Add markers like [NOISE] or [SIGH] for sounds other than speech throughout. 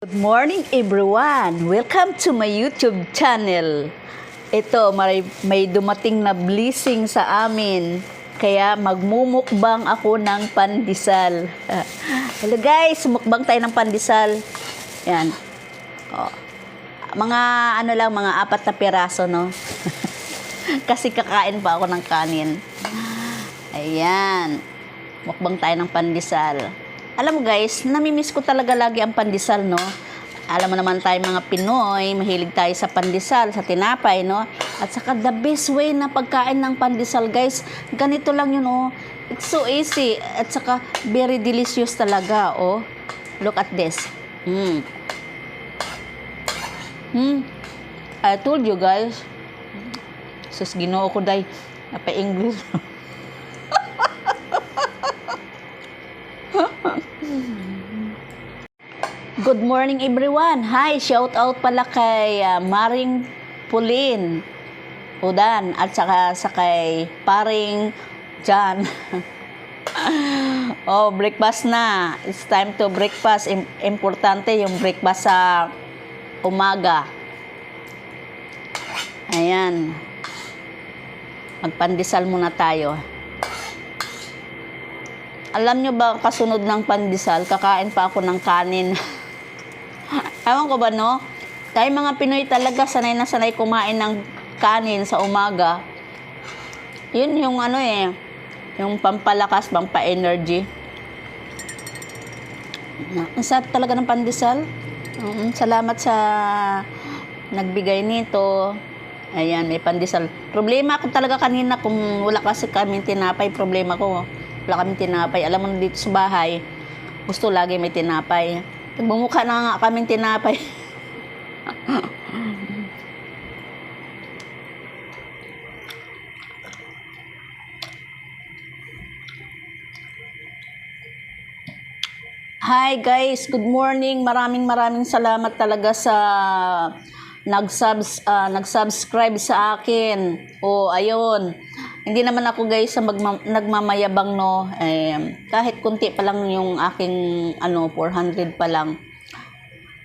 Good morning everyone! Welcome to my YouTube channel. Ito, may, may dumating na blessing sa amin. Kaya magmumukbang ako ng pandesal. [LAUGHS] Hello guys, mukbang tayo ng pandesal. Yan. Oh. Mga ano lang, mga apat na piraso, no? [LAUGHS] Kasi kakain pa ako ng kanin. Ayan. Mukbang tayo ng pandesal. Alam mo guys, namimiss ko talaga lagi ang pandesal, no? Alam mo naman tayo mga Pinoy, mahilig tayo sa pandesal, sa tinapay, no? At saka the best way na pagkain ng pandesal, guys, ganito lang yun, oh. It's so easy. At saka very delicious talaga, oh. Look at this. Mm. Hmm. I told you guys. Sus, ginoo ko day. Napa-English. [LAUGHS] Good morning everyone. Hi, shout out pala kay ah, Maring Pulin Udan at saka sa kay Paring Jan. [LAUGHS] oh, breakfast na. It's time to breakfast. Im- importante yung breakfast sa umaga. Ayan. Magpandesal muna tayo. Alam nyo ba, kasunod ng pandesal, kakain pa ako ng kanin. [LAUGHS] Ewan ko ba, no? Tayo mga Pinoy talaga, sanay na sanay kumain ng kanin sa umaga. Yun yung ano eh, yung pampalakas, pampa-energy. Ang sarap talaga ng pandesal. Mm, Salamat sa nagbigay nito. Ayan, may pandesal. Problema ko talaga kanina kung wala kasi kami tinapay. Problema ko, wala kami tinapay. Alam mo dito sa bahay, gusto lagi may tinapay. Nagbumukha na nga kaming tinapay. [LAUGHS] Hi guys, good morning. Maraming maraming salamat talaga sa nagsubs ah, nagsubscribe sa akin. O ayun. Hindi naman ako guys sa magma- nagmamayabang no. Eh, kahit kunti pa lang yung aking ano 400 pa lang.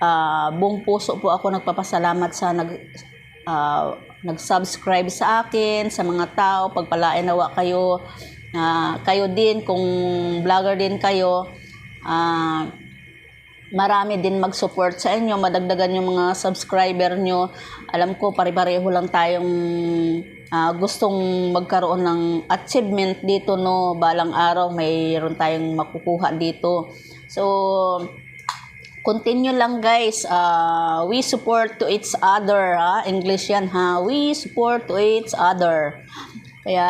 Ah, buong puso po ako nagpapasalamat sa nag ah, nag-subscribe sa akin, sa mga tao, pagpalain nawa kayo, Ah, kayo din, kung vlogger din kayo, ah, marami din mag-support sa inyo, madagdagan yung mga subscriber nyo. Alam ko, pare-pareho lang tayong ah, gustong magkaroon ng achievement dito, no? Balang araw, mayroon tayong makukuha dito. So, continue lang guys. Ah, we support to each other. Ha? English yan ha. We support to each other. Kaya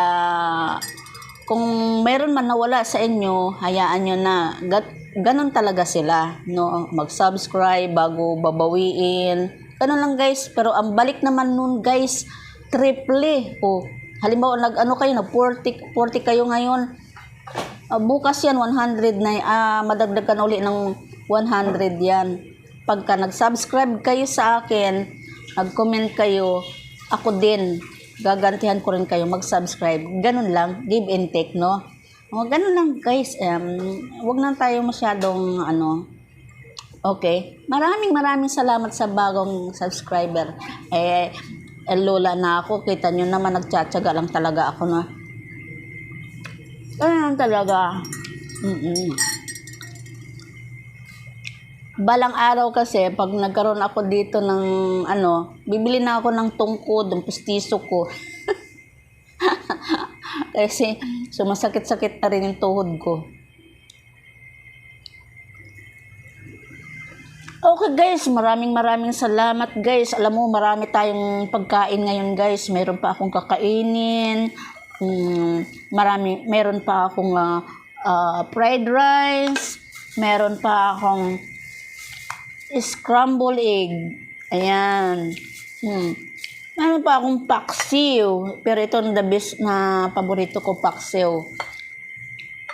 kung meron man nawala sa inyo, hayaan nyo na. Gat, ganon talaga sila. No? Mag-subscribe bago babawiin. Ganon lang guys. Pero ang balik naman nun guys, triple. O, halimbawa, nag-ano kayo, nag-40, 40 kayo ngayon. Ah, bukas yan, 100 na, ah, madagdagan uli ng 100 yan. Pagka nag-subscribe kayo sa akin, nag-comment kayo, ako din, gagantihan ko rin kayo mag-subscribe. Ganun lang, give and take, no? O, ganun lang, guys. Um, wag na tayo masyadong, ano, okay. Maraming maraming salamat sa bagong subscriber. Eh, eh, lola na ako, kita nyo naman, nagtsatsaga lang talaga ako na. Ganun lang talaga. Mm-mm. Balang araw kasi, pag nagkaroon ako dito ng, ano, bibili na ako ng tungkod, ng pustiso ko. [LAUGHS] kasi, sumasakit-sakit na rin yung tuhod ko. Okay guys, maraming maraming salamat guys. Alam mo, marami tayong pagkain ngayon guys. Meron pa akong kakainin. Mm, marami, meron pa akong ah, ah, fried rice. Meron pa akong scrambled egg. Ayan. Hmm. Meron pa akong paksiw. Pero ito ang the best na paborito ko, paksiw.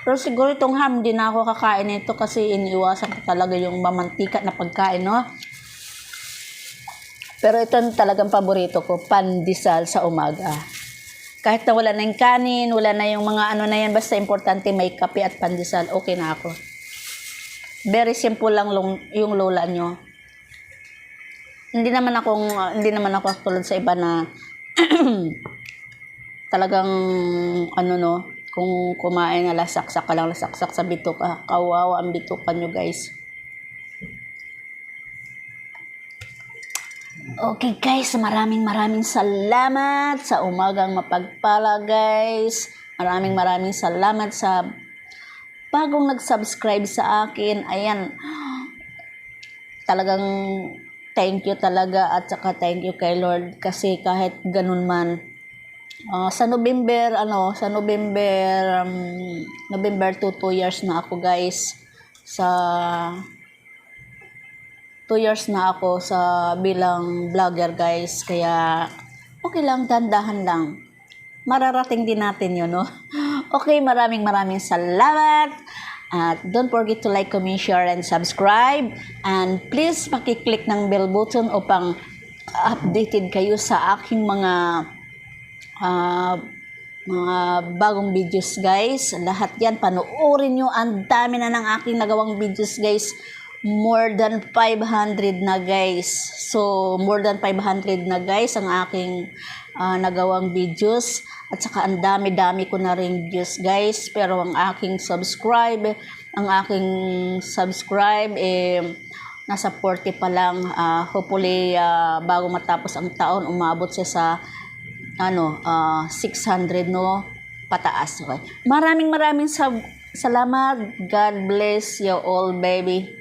Pero siguro itong ham, di na ako kakain nito kasi iniiwasan ko talaga yung mamantika na pagkain, no? Pero ito ang talagang paborito ko, pandesal sa umaga. Kahit na wala na yung kanin, wala na yung mga ano na yan, basta importante may kape at pandesal, okay na ako. Very simple lang yung lola nyo. hindi naman akong hindi naman ako tulad sa iba na [CLEARS THROAT] talagang ano no, kung kumain na lasaksak ka lang lasaksak sa bituka. Kawawa ang bituka nyo guys. Okay guys, maraming maraming salamat sa umagang mapagpala guys. Maraming maraming salamat sa bagong nag-subscribe sa akin. Ayan, talagang thank you talaga at saka thank you kay Lord kasi kahit ganun man ah, sa November ano sa November um, November 2 2 years na ako guys. Sa 2 years na ako sa bilang vlogger guys. Kaya okay lang dandahan lang. Mararating din natin yun no? [LAUGHS] Okay maraming maraming salamat. At don't forget to like, comment, share, and subscribe. And please makiklik ng bell button upang updated kayo sa aking mga ah, mga bagong videos guys. Lahat yan, panoorin nyo. Ang dami na ng aking nagawang videos guys. More than 500 na guys. So, more than 500 na guys ang aking ah, nagawang videos. At saka ang dami-dami ko na rin views guys. Pero ang aking subscribe, ang aking subscribe eh, nasa 40 pa lang. Ah, hopefully, ah, bago matapos ang taon, umabot siya sa ano, ah, 600 no, pataas. Okay. Maraming maraming sab- salamat. God bless you all, baby.